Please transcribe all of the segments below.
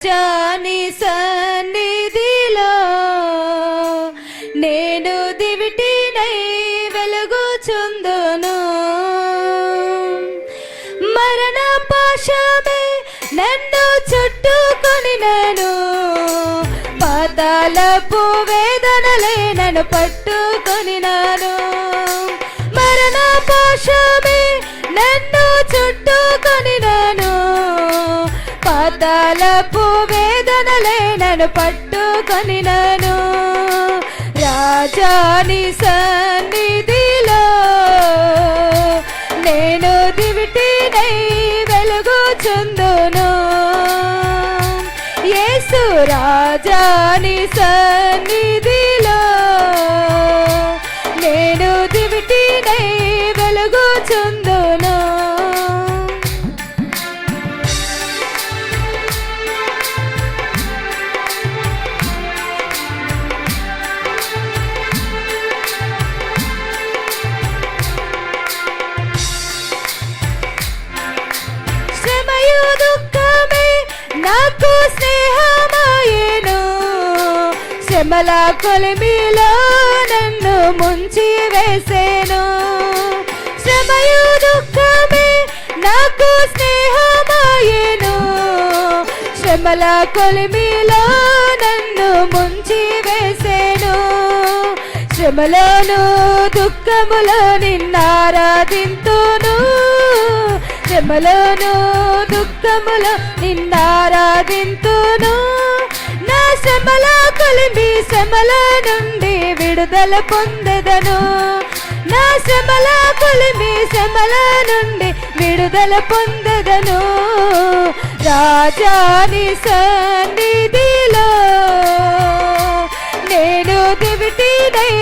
జాని సన్నిధిలో నేను దివిటినై వెలుగుచుందును. మరణ పాశమే నన్ను చుట్టుకొని నన్ను పాతాలపు వేదనలే నన్ను పట్టుకొని నాను మరణ పాశమే నన్ను చుట్టుకొని నాను పాతాలపు వేదనలే నన్ను పట్టుకొని నను. రాజాని సన్నిధిలో నేను దివిటినై వెలుగుచుందును. యేసు రాజాని సన్నిధి నాకు స్నేహమాయను శ్రమల కొలిమిలో నన్ను ముంచి వేసేను శ్రమయు దుఃఖమే నాకు స్నేహమాయను శ్రమల కొలిమిలో నన్ను ముంచి వేసేను శ్రమలోను దుఃఖములో నిన్నారాధింతును. శ్రమలోను దుఃఖములో నిన్నారాధింతును నా శ్రమల కొలిమి శ్రమల నుండి విడుదల పొందెదను. నా శ్రమల కొలిమి శ్రమల నుండి విడుదల పొందెదను. రాజాని సన్నిధిలో నేను దివిటినై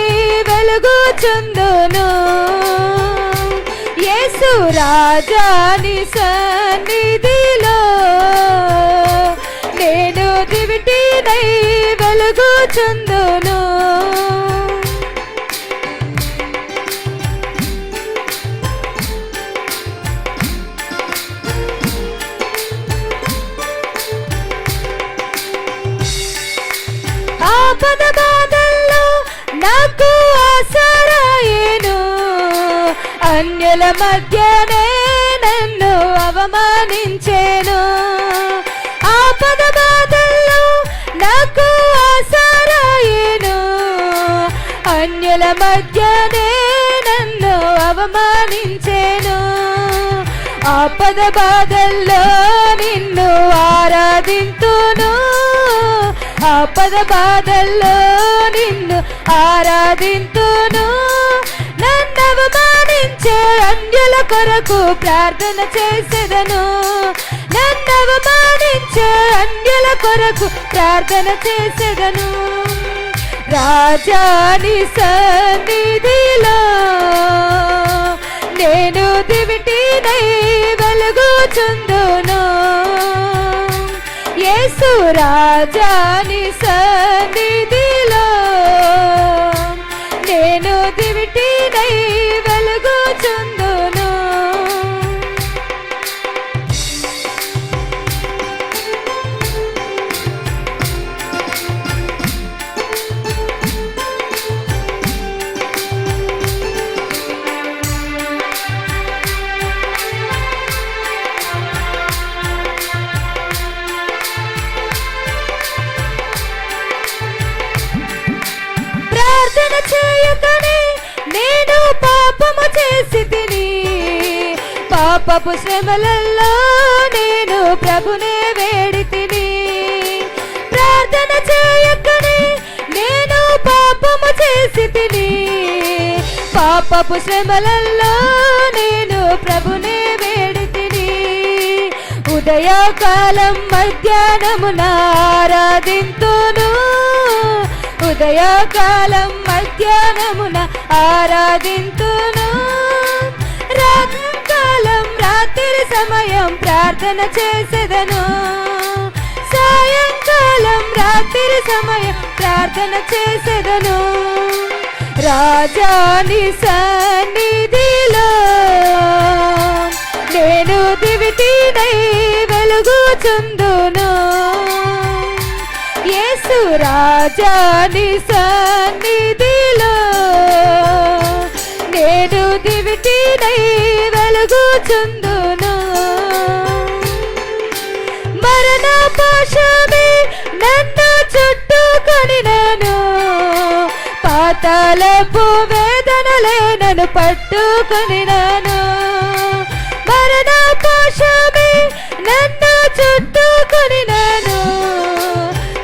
వెలుగు చుందును రాజాని సన్నిధిలో నేను దివిటినై వెలుగుచుందును ప్రజల మధ్యనే నన్ను అవమానించేను. ఆపద బాధల్లో నాకు ఆసరాయేను అన్యుల మధ్యనే నన్ను అవమానించేను. ఆపద బాధల్లో నిన్ను ఆరాధింతును. ఆపద బాధల్లో నిన్ను ఆరాధింతు అన్యుల కొరకు ప్రార్థన చేసేదను. నన్ను అవమానించే అన్యుల కొరకు ప్రార్థన చేసేదను. రాజాని సన్నిధిలో నేను దివిటినై వెలుగుచుందును యేసు రాజాని పాపపు శ్రమలలో నేను ప్రభునే వేడి తిని ప్రార్థన చేయకనే నేను పాపము చేసి తిని పాపపు శ్రమలలో నేను ప్రభునే వేడి తిని ఉదయకాలం మధ్యాహ్నమున ఆరాధింతును. ఉదయకాలం మధ్యాహ్నమున ఆరాధింతును. రాత్రి సమయం ప్రార్థన చేసేదను. సాయంకాలం రాత్రి సమయం ప్రార్థన చేసేదను. రాజాని సన్నిధిలో నేను దివిటీనై వెలుగుచుందును. రాజాని సన్నిధిలో నేను దివిటీనై వెలుగుచుందును మరణ పాశమే నన్ను చుట్టుకొని నేను పాతాలపు వేదనలే నన్ను పట్టుకొని నాను మరణ పాశమే నన్ను చుట్టుకొని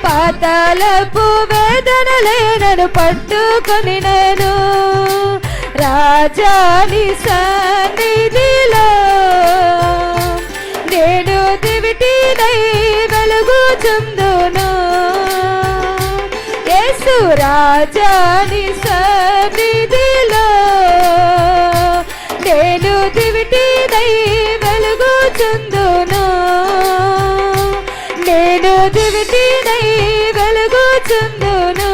పాతాలపు వేదనలే నన్ను పట్టుకొని నేను రాజాని సన్నిధిలో నేను దివిటీనై వెలుగుచుందును యేసు రాజాని సన్నిధిలో. నేను దివిటీనై వెలుగుచుందును నేను దివిటీనై వెలుగుచుందును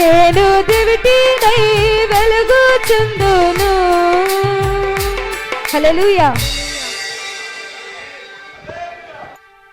నేను దివిటీనై వెలుగుచుందును Hallelujah.